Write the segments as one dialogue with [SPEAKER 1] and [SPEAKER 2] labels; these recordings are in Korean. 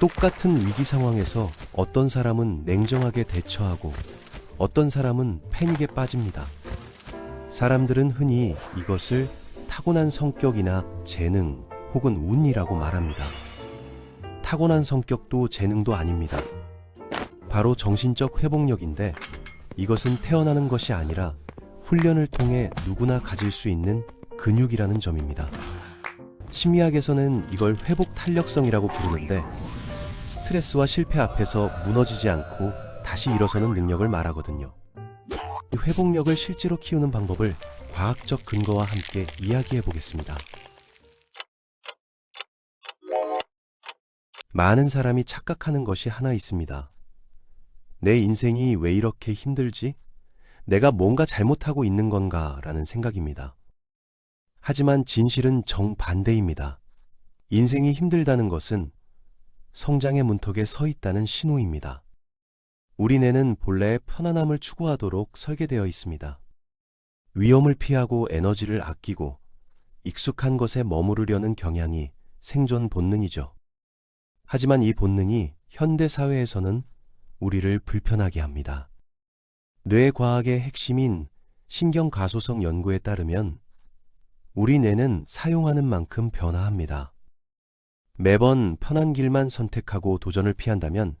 [SPEAKER 1] 똑같은 위기 상황에서 어떤 사람은 냉정하게 대처하고 어떤 사람은 패닉에 빠집니다. 사람들은 흔히 이것을 타고난 성격이나 재능 혹은 운이라고 말합니다. 타고난 성격도 재능도 아닙니다. 바로 정신적 회복력인데 이것은 태어나는 것이 아니라 훈련을 통해 누구나 가질 수 있는 근육이라는 점입니다. 심리학에서는 이걸 회복 탄력성이라고 부르는데 스트레스와 실패 앞에서 무너지지 않고 다시 일어서는 능력을 말하거든요. 이 회복력을 실제로 키우는 방법을 과학적 근거와 함께 이야기해 보겠습니다. 많은 사람이 착각하는 것이 하나 있습니다. 내 인생이 왜 이렇게 힘들지? 내가 뭔가 잘못하고 있는 건가? 라는 생각입니다. 하지만 진실은 정반대입니다. 인생이 힘들다는 것은 성장의 문턱에 서 있다는 신호입니다. 우리 뇌는 본래 편안함을 추구하도록 설계되어 있습니다. 위험을 피하고 에너지를 아끼고 익숙한 것에 머무르려는 경향이 생존 본능이죠. 하지만 이 본능이 현대 사회에서는 우리를 불편하게 합니다. 뇌과학의 핵심인 신경가소성 연구에 따르면 우리 뇌는 사용하는 만큼 변화합니다. 매번 편한 길만 선택하고 도전을 피한다면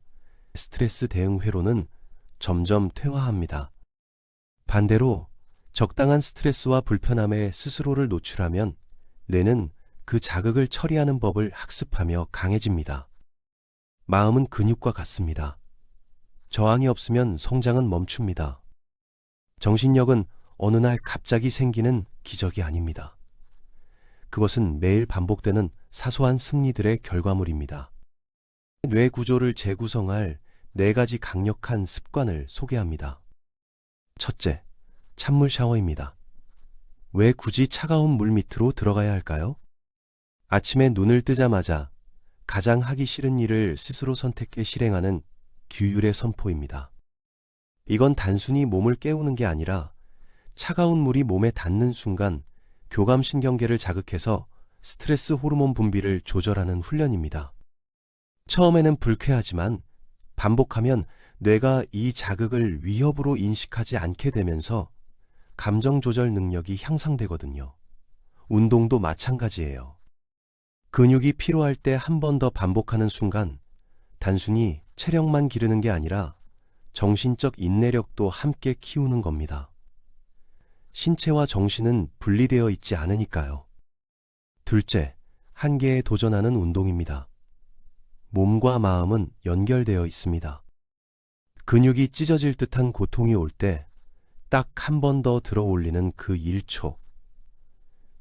[SPEAKER 1] 스트레스 대응 회로는 점점 퇴화합니다. 반대로 적당한 스트레스와 불편함에 스스로를 노출하면 뇌는 그 자극을 처리하는 법을 학습하며 강해집니다. 마음은 근육과 같습니다. 저항이 없으면 성장은 멈춥니다. 정신력은 어느 날 갑자기 생기는 기적이 아닙니다. 그것은 매일 반복되는 사소한 승리들의 결과물입니다. 뇌 구조를 재구성할 네 가지 강력한 습관을 소개합니다. 첫째, 찬물 샤워입니다. 왜 굳이 차가운 물 밑으로 들어가야 할까요? 아침에 눈을 뜨자마자 가장 하기 싫은 일을 스스로 선택해 실행하는 규율의 선포입니다. 이건 단순히 몸을 깨우는 게 아니라 차가운 물이 몸에 닿는 순간 교감신경계를 자극해서 스트레스 호르몬 분비를 조절하는 훈련입니다. 처음에는 불쾌하지만 반복하면 뇌가 이 자극을 위협으로 인식하지 않게 되면서 감정 조절 능력이 향상되거든요. 운동도 마찬가지예요. 근육이 필요할 때 한 번 더 반복하는 순간 단순히 체력만 기르는 게 아니라 정신적 인내력도 함께 키우는 겁니다. 신체와 정신은 분리되어 있지 않으니까요. 둘째, 한계에 도전하는 운동입니다. 몸과 마음은 연결되어 있습니다. 근육이 찢어질 듯한 고통이 올 때 딱 한 번 더 들어 올리는 그 1초.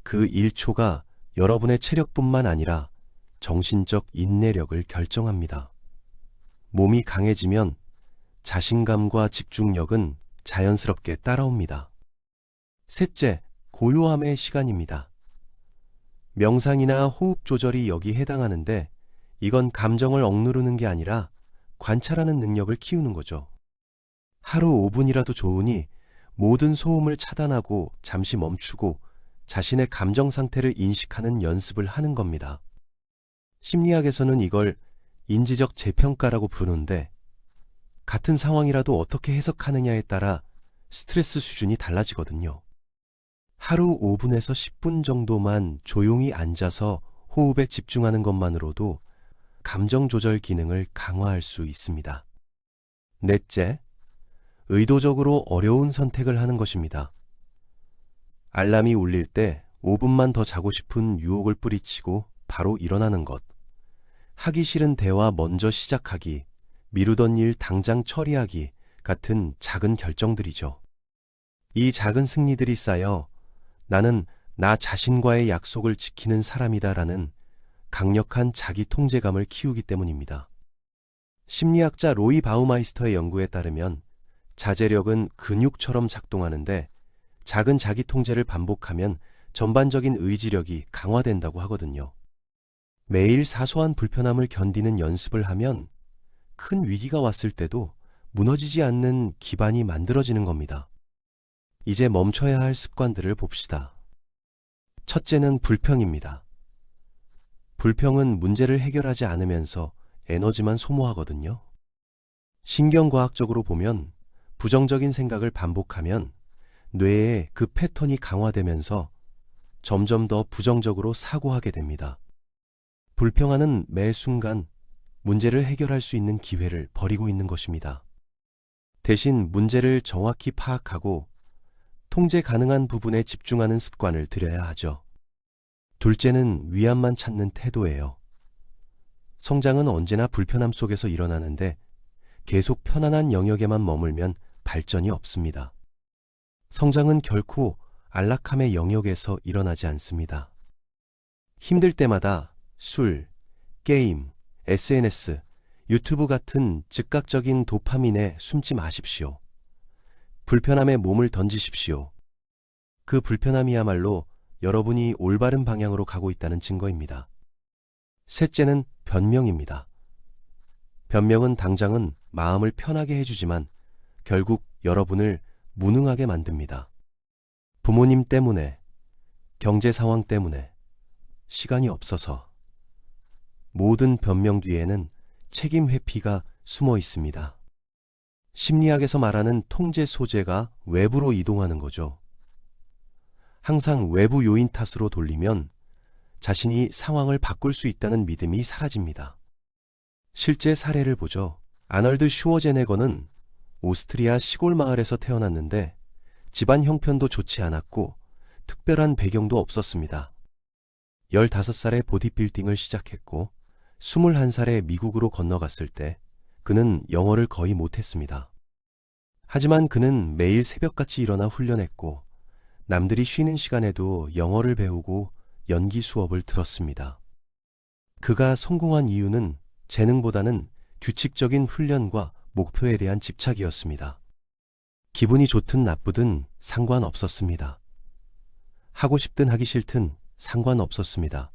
[SPEAKER 1] 그 1초가 여러분의 체력뿐만 아니라 정신적 인내력을 결정합니다. 몸이 강해지면 자신감과 집중력은 자연스럽게 따라옵니다. 셋째, 고요함의 시간입니다. 명상이나 호흡 조절이 여기 해당하는데 이건 감정을 억누르는 게 아니라 관찰하는 능력을 키우는 거죠. 하루 5분이라도 좋으니 모든 소음을 차단하고 잠시 멈추고 자신의 감정 상태를 인식하는 연습을 하는 겁니다. 심리학에서는 이걸 인지적 재평가라고 부르는데 같은 상황이라도 어떻게 해석하느냐에 따라 스트레스 수준이 달라지거든요. 하루 5분에서 10분 정도만 조용히 앉아서 호흡에 집중하는 것만으로도 감정 조절 기능을 강화할 수 있습니다. 넷째, 의도적으로 어려운 선택을 하는 것입니다. 알람이 울릴 때 5분만 더 자고 싶은 유혹을 뿌리치고 바로 일어나는 것. 하기 싫은 대화 먼저 시작하기, 미루던 일 당장 처리하기 같은 작은 결정들이죠. 이 작은 승리들이 쌓여 나는 나 자신과의 약속을 지키는 사람이다라는 강력한 자기 통제감을 키우기 때문입니다. 심리학자 로이 바우마이스터의 연구에 따르면 자제력은 근육처럼 작동하는데 작은 자기 통제를 반복하면 전반적인 의지력이 강화된다고 하거든요. 매일 사소한 불편함을 견디는 연습을 하면 큰 위기가 왔을 때도 무너지지 않는 기반이 만들어지는 겁니다. 이제 멈춰야 할 습관들을 봅시다. 첫째는 불평입니다. 불평은 문제를 해결하지 않으면서 에너지만 소모하거든요. 신경과학적으로 보면 부정적인 생각을 반복하면 뇌에 그 패턴이 강화되면서 점점 더 부정적으로 사고하게 됩니다. 불평하는 매 순간 문제를 해결할 수 있는 기회를 버리고 있는 것입니다. 대신 문제를 정확히 파악하고 통제 가능한 부분에 집중하는 습관을 들여야 하죠. 둘째는 위안만 찾는 태도예요. 성장은 언제나 불편함 속에서 일어나는데 계속 편안한 영역에만 머물면 발전이 없습니다. 성장은 결코 안락함의 영역에서 일어나지 않습니다. 힘들 때마다 술, 게임, SNS, 유튜브 같은 즉각적인 도파민에 숨지 마십시오. 불편함에 몸을 던지십시오. 그 불편함이야말로 여러분이 올바른 방향으로 가고 있다는 증거입니다. 셋째는 변명입니다. 변명은 당장은 마음을 편하게 해주지만 결국 여러분을 무능하게 만듭니다. 부모님 때문에, 경제 상황 때문에, 시간이 없어서 모든 변명 뒤에는 책임 회피가 숨어 있습니다. 심리학에서 말하는 통제 소재가 외부로 이동하는 거죠. 항상 외부 요인 탓으로 돌리면 자신이 상황을 바꿀 수 있다는 믿음이 사라집니다. 실제 사례를 보죠. 아널드 슈워제네거는 오스트리아 시골 마을에서 태어났는데 집안 형편도 좋지 않았고 특별한 배경도 없었습니다. 15살에 보디빌딩을 시작했고 21살에 미국으로 건너갔을 때 그는 영어를 거의 못했습니다. 하지만 그는 매일 새벽같이 일어나 훈련했고 남들이 쉬는 시간에도 영어를 배우고 연기 수업을 들었습니다. 그가 성공한 이유는 재능보다는 규칙적인 훈련과 목표에 대한 집착이었습니다. 기분이 좋든 나쁘든 상관없었습니다. 하고 싶든 하기 싫든 상관없었습니다.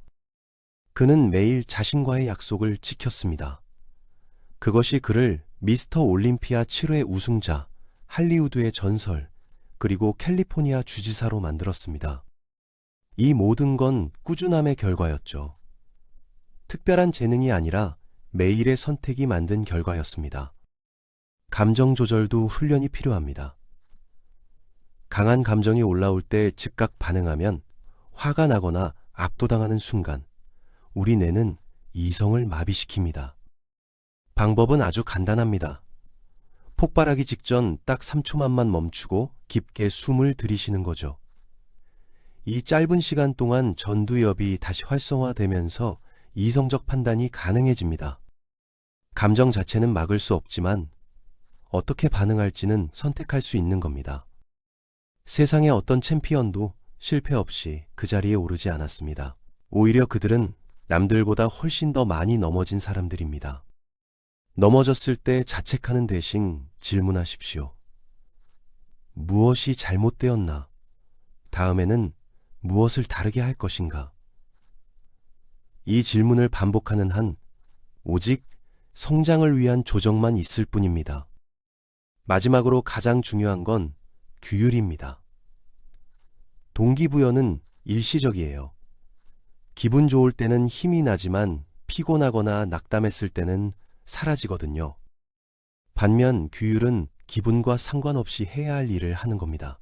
[SPEAKER 1] 그는 매일 자신과의 약속을 지켰습니다. 그것이 그를 미스터 올림피아 7회 우승자, 할리우드의 전설, 그리고 캘리포니아 주지사로 만들었습니다. 이 모든 건 꾸준함의 결과였죠. 특별한 재능이 아니라 매일의 선택이 만든 결과였습니다. 감정 조절도 훈련이 필요합니다. 강한 감정이 올라올 때 즉각 반응하면 화가 나거나 압도당하는 순간 우리 뇌는 이성을 마비시킵니다. 방법은 아주 간단합니다. 폭발하기 직전 딱 3초만만 멈추고 깊게 숨을 들이쉬는 거죠. 이 짧은 시간 동안 전두엽이 다시 활성화되면서 이성적 판단이 가능해집니다. 감정 자체는 막을 수 없지만 어떻게 반응할지는 선택할 수 있는 겁니다. 세상의 어떤 챔피언도 실패 없이 그 자리에 오르지 않았습니다. 오히려 그들은 남들보다 훨씬 더 많이 넘어진 사람들입니다. 넘어졌을 때 자책하는 대신 질문하십시오. 무엇이 잘못되었나? 다음에는 무엇을 다르게 할 것인가? 이 질문을 반복하는 한 오직 성장을 위한 조정만 있을 뿐입니다. 마지막으로 가장 중요한 건 규율입니다. 동기부여는 일시적이에요. 기분 좋을 때는 힘이 나지만 피곤하거나 낙담했을 때는 사라지거든요. 반면 규율은 기분과 상관없이 해야 할 일을 하는 겁니다.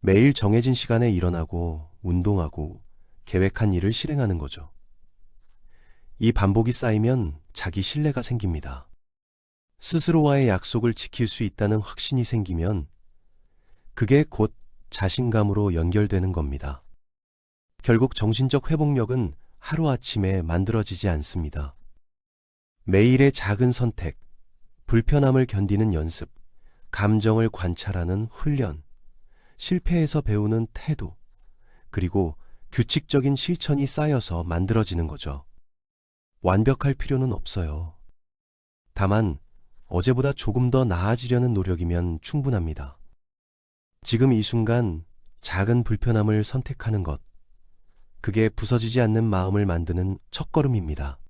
[SPEAKER 1] 매일 정해진 시간에 일어나고 운동하고 계획한 일을 실행하는 거죠. 이 반복이 쌓이면 자기 신뢰가 생깁니다. 스스로와의 약속을 지킬 수 있다는 확신이 생기면 그게 곧 자신감으로 연결되는 겁니다. 결국 정신적 회복력은 하루아침에 만들어지지 않습니다. 매일의 작은 선택, 불편함을 견디는 연습, 감정을 관찰하는 훈련, 실패에서 배우는 태도, 그리고 규칙적인 실천이 쌓여서 만들어지는 거죠. 완벽할 필요는 없어요. 다만, 어제보다 조금 더 나아지려는 노력이면 충분합니다. 지금 이 순간 작은 불편함을 선택하는 것, 그게 부서지지 않는 마음을 만드는 첫걸음입니다.